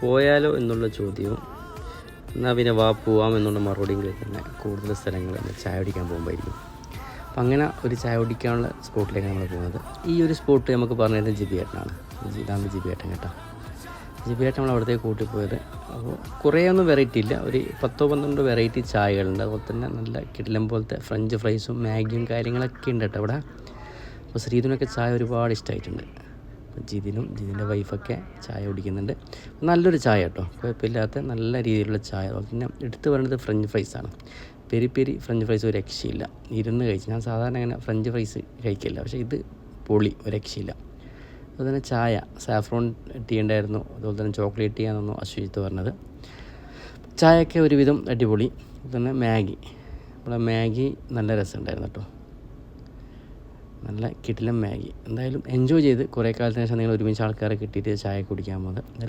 പോയാലോ എന്നുള്ള ചോദ്യവും എന്നാൽ പിന്നെ വാ പോവാം എന്നുള്ള മറുപടിയും തന്നെ കൂടുതൽ സ്ഥലങ്ങൾ ചായ കുടിക്കാൻ പോകുമ്പോഴായിരിക്കും. അപ്പം അങ്ങനെ ഒരു ചായ കുടിക്കാനുള്ള സ്പോട്ടിലേക്ക് നമ്മൾ പോകുന്നത്. ഈ ഒരു സ്പോട്ട് നമുക്ക് പറഞ്ഞു പറഞ്ഞത് ജിബിയേട്ടനാണ്. ഇതാണ് ജിബിയേട്ടൻ കേട്ടോ. ജിബിയേട്ടൻ നമ്മൾ അവിടത്തേക്ക് കൂട്ടിപ്പോയത് അപ്പോൾ കുറേ ഒന്നും വെറൈറ്റി ഇല്ല. ഒരു പത്തോ പന്ത്രണ്ടോ വെറൈറ്റി ചായകളുണ്ട്. അതുപോലെ തന്നെ നല്ല കിടിലം പോലത്തെ ഫ്രഞ്ച് ഫ്രൈസും മാഗിയും കാര്യങ്ങളൊക്കെ ഉണ്ട് കേട്ടോ അവിടെ അപ്പോൾ ശ്രീധുനൊക്കെ ചായ ഒരുപാട് ഇഷ്ടമായിട്ടുണ്ട്. ജിതിനും ജിതിന്റെ വൈഫൊക്കെ ചായ കുടിക്കുന്നുണ്ട്. നല്ലൊരു ചായ കേട്ടോ. കുഴപ്പമില്ലാത്ത നല്ല രീതിയിലുള്ള ചായ. പിന്നെ എടുത്ത് പറയുന്നത് ഫ്രഞ്ച് ഫ്രൈസാണ് പെരി പെരി ഫ്രഞ്ച് ഫ്രൈസ് ഒരു രക്ഷയില്ല. ഇരുന്ന് കഴിച്ച് ഞാൻ സാധാരണ അങ്ങനെ ഫ്രഞ്ച് ഫ്രൈസ് കഴിക്കില്ല. പക്ഷേ ഇത് പൊളി ഒരു രക്ഷയില്ല. അതുപോലെ തന്നെ ചായ സാഫ്രോൺ ടീ ഉണ്ടായിരുന്നു അതുപോലെ തന്നെ ചോക്ലേറ്റ് ടീ ആണെന്നു അശ്വജിത്ത് പറഞ്ഞത്. ചായയൊക്കെ ഒരുവിധം അടിപൊളി. അതുപോലെ തന്നെ മാഗി. നമ്മുടെ മാഗി നല്ല രസമുണ്ടായിരുന്നു കേട്ടോ. നല്ല കിടിലം മാഗി. എന്തായാലും എൻജോയ് ചെയ്ത് കുറേ കാലത്തിന് ശേഷം നിങ്ങൾ ഒരുമിച്ച് ആൾക്കാരെ കിട്ടിയിട്ട് ചായ കുടിക്കാൻ പോകുന്നത്.